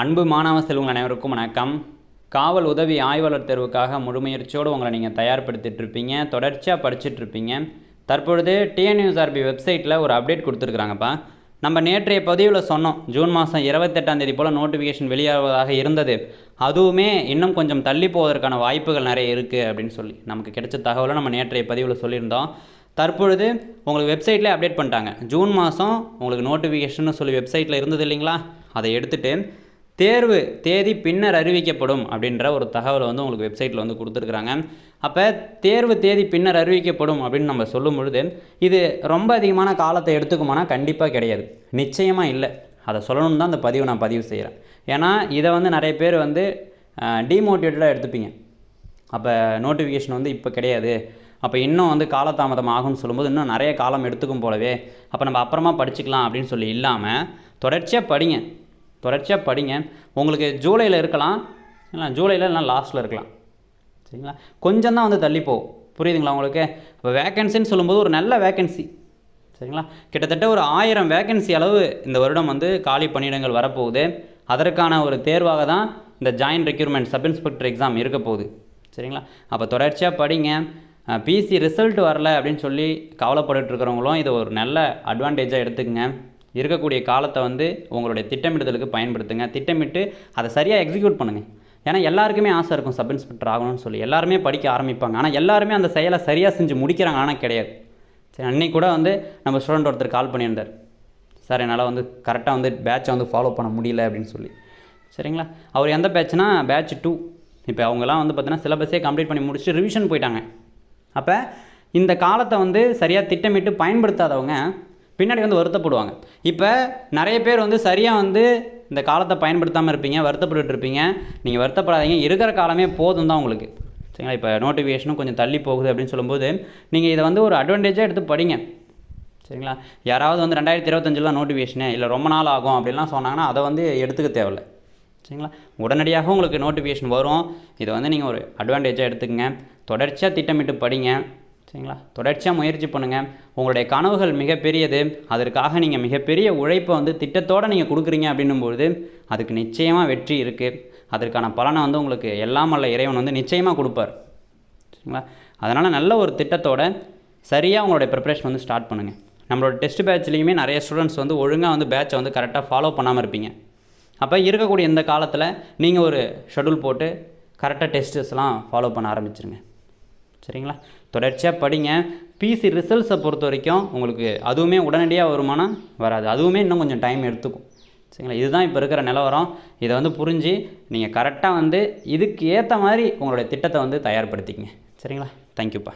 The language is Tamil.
அன்பு மாணவ செல்வங்கள் அனைவருக்கும் வணக்கம். காவல் உதவி ஆய்வாளர் தேர்வுக்காக முழுமுயற்சியோடு உங்களை நீங்கள் தயார்படுத்திட்டு இருப்பீங்க தொடர்ச்சியாக படிச்சுட்டு இருப்பீங்க. தற்பொழுது டிஎன்யூஎஸ்ஆர்பி வெப்சைட்டில் ஒரு அப்டேட் கொடுத்துருக்குறாங்கப்பா. நம்ம நேற்றைய பதிவில் சொன்னோம் ஜூன் மாதம் இருபத்தெட்டாம் தேதி போல் நோட்டிஃபிகேஷன் வெளியாவதாக இருந்தது. அதுவுமே இன்னும் கொஞ்சம் தள்ளி போவதற்கான வாய்ப்புகள் நிறைய இருக்குது அப்படின்னு சொல்லி நமக்கு கிடைச்ச தகவலை நம்ம நேற்றைய பதிவில் சொல்லியிருந்தோம். தற்பொழுது உங்களுக்கு வெப்சைட்லேயே அப்டேட் பண்ணிட்டாங்க. ஜூன் மாதம் உங்களுக்கு நோட்டிஃபிகேஷன் சொல்லி வெப்சைட்டில் இருந்தது இல்லைங்களா? அதை எடுத்துகிட்டு தேர்வு தேதி பின்னர் அறிவிக்கப்படும் அப்படின்ற ஒரு தகவலை வந்து உங்களுக்கு வெப்சைட்டில் வந்து கொடுத்துருக்குறாங்க. அப்போ தேர்வு தேதி பின்னர் அறிவிக்கப்படும் அப்படின்னு நம்ம சொல்லும் பொழுது இது ரொம்ப அதிகமான காலத்தை எடுத்துக்குமானா கண்டிப்பாக கிடையாது. நிச்சயமாக இல்லை. அதை சொல்லணும்னு தான் அந்த பதிவை நான் பதிவு செய்கிறேன் ஏன்னா இதை வந்து நிறைய பேர் வந்து டீமோட்டிவேட்டடாக எடுத்துப்பீங்க. அப்போ நோட்டிஃபிகேஷன் வந்து இப்போ கிடையாது. அப்போ இன்னும் வந்து காலதாமதம் ஆகும்னு சொல்லும்போது இன்னும் நிறைய காலம் எடுத்துக்கும் போலவே அப்போ நம்ம அப்புறமா படிச்சுக்கலாம் அப்படின்னு சொல்லி இல்லாமல் தொடர்ச்சியாக படிங்க. தொடர்ச்சியாக படிங்க. உங்களுக்கு ஜூலையில் இருக்கலாம். இல்லை ஜூலையில் இல்லைனா லாஸ்ட்டில் இருக்கலாம். சரிங்களா? கொஞ்சம் தான் வந்து தள்ளி போகும். புரியுதுங்களா உங்களுக்கு? இப்போ வேக்கன்சின்னு சொல்லும்போது ஒரு நல்ல வேக்கன்சி சரிங்களா? கிட்டத்தட்ட ஒரு ஆயிரம் வேக்கன்சி அளவு இந்த வருடம் வந்து காலி பணியிடங்கள் வரப்போகுது. அதற்கான ஒரு தேர்வாக தான் இந்த joint requirement sub inspector exam இருக்க போகுது. சரிங்களா? அப்போ தொடர்ச்சியாக படிங்க. பிசி ரிசல்ட் வரல அப்படின்னு சொல்லி கவலைப்பட்டுட்டு இருக்கிறவங்களும் இதை ஒரு நல்ல அட்வான்டேஜாக எடுத்துக்கங்க. இருக்கக்கூடிய காலத்தை வந்து உங்களுடைய திட்டமிடுதலுக்கு பயன்படுத்துங்க. திட்டமிட்டு அதை சரியாக எக்ஸிக்யூட் பண்ணுங்கள் ஏன்னா எல்லாருக்குமே ஆசை இருக்கும் சப் இன்ஸ்பெக்டர் ஆகணும்னு சொல்லி. எல்லாருமே படிக்க ஆரம்பிப்பாங்க. ஆனால் எல்லாருமே அந்த செயலை சரியாக செஞ்சு முடிக்கிறாங்க. ஆனால் கிடையாது. சரி அன்னைக்கு கூட வந்து நம்ம ஸ்டூடெண்ட் ஒருத்தர் கால் பண்ணியிருந்தார். சார் என்னால் வந்து கரெக்டாக வந்து பேட்சை வந்து ஃபாலோ பண்ண முடியல அப்படின்னு சொல்லி. சரிங்களா? அவர் எந்த பேட்ச்னா பேட்ச் டூ இப்போ அவங்கெல்லாம் வந்து பார்த்தீங்கன்னா சிலபஸே கம்ப்ளீட் பண்ணி முடிச்சு ரிவிஷன் போயிட்டாங்க. அப்போ இந்த காலத்தை வந்து சரியாக திட்டமிட்டு பயன்படுத்தாதவங்க பின்னாடி வந்து வருத்தப்படுவாங்க. இப்போ நிறைய பேர் வந்து சரியாக வந்து இந்த காலத்தை பயன்படுத்தாமல் இருப்பீங்க வருத்தப்பட்டு இருப்பீங்க. நீங்கள் வருத்தப்படாதீங்க. இருக்கிற காலமே போதும் தான் உங்களுக்கு. சரிங்களா? இப்போ நோட்டிஃபிகேஷனும் கொஞ்சம் தள்ளி போகுது அப்படின்னு சொல்லும்போது நீங்கள் இதை வந்து ஒரு அட்வான்டேஜாக எடுத்து படிங்க. சரிங்களா? யாராவது வந்து ரெண்டாயிரத்தி இருபத்தஞ்சில் நோட்டிஃபிகேஷனு இல்லை ரொம்ப நாள் ஆகும் அப்படின்லாம் சொன்னாங்கன்னா அதை வந்து எடுத்துக்க தேவையில்ல. சரிங்களா? உடனடியாக உங்களுக்கு நோட்டிஃபிகேஷன் வரும். இதை வந்து நீங்கள் ஒரு அட்வான்டேஜாக எடுத்துக்கங்க. தொடர்ச்சியாக திட்டமிட்டு படிங்க. சரிங்களா? தொடர்ச்சியாக முயற்சி பண்ணுங்கள் உங்களுடைய கனவுகள் மிகப்பெரியது. அதற்காக நீங்கள் மிகப்பெரிய உழைப்பை வந்து திட்டத்தோடு நீங்கள் கொடுக்குறீங்க அப்படின்னும்பொழுது அதுக்கு நிச்சயமாக வெற்றி இருக்குது அதற்கான பலனை வந்து உங்களுக்கு எல்லாம் வல்ல இறைவன் வந்து நிச்சயமாக கொடுப்பார். சரிங்களா? அதனால் நல்ல ஒரு திட்டத்தோட சரியாக உங்களுடைய ப்ரிப்பரேஷன் வந்து ஸ்டார்ட் பண்ணுங்கள் நம்மளோட டெஸ்ட் பேட்ச்லேயுமே நிறைய ஸ்டூடெண்ட்ஸ் வந்து ஒழுங்காக வந்து பேட்சை வந்து கரெக்டாக ஃபாலோ பண்ணாமல் இருப்பீங்க. அப்போ இருக்கக்கூடிய இந்த காலத்தில் நீங்கள் ஒரு ஷெடியூல் போட்டு கரெக்டாக டெஸ்ட்டஸ்லாம் ஃபாலோ பண்ண ஆரம்பிச்சிருங்க. சரிங்களா? தொடர்ச்சியாக படிங்க. பிசி ரிசல்ட்ஸை பொறுத்த வரைக்கும் உங்களுக்கு அதுவுமே உடனடியாக வருமானா வராது. அதுவுமே இன்னும் கொஞ்சம் டைம் எடுத்துக்கும். சரிங்களா? இதுதான் இப்போ இருக்கிற நிலவரம். இதை வந்து புரிஞ்சு நீங்கள் கரெக்டாக வந்து இதுக்கு ஏற்ற மாதிரி உங்களுடைய திட்டத்தை வந்து தயார்படுத்திக்கங்க. சரிங்களா? தேங்க்யூப்பா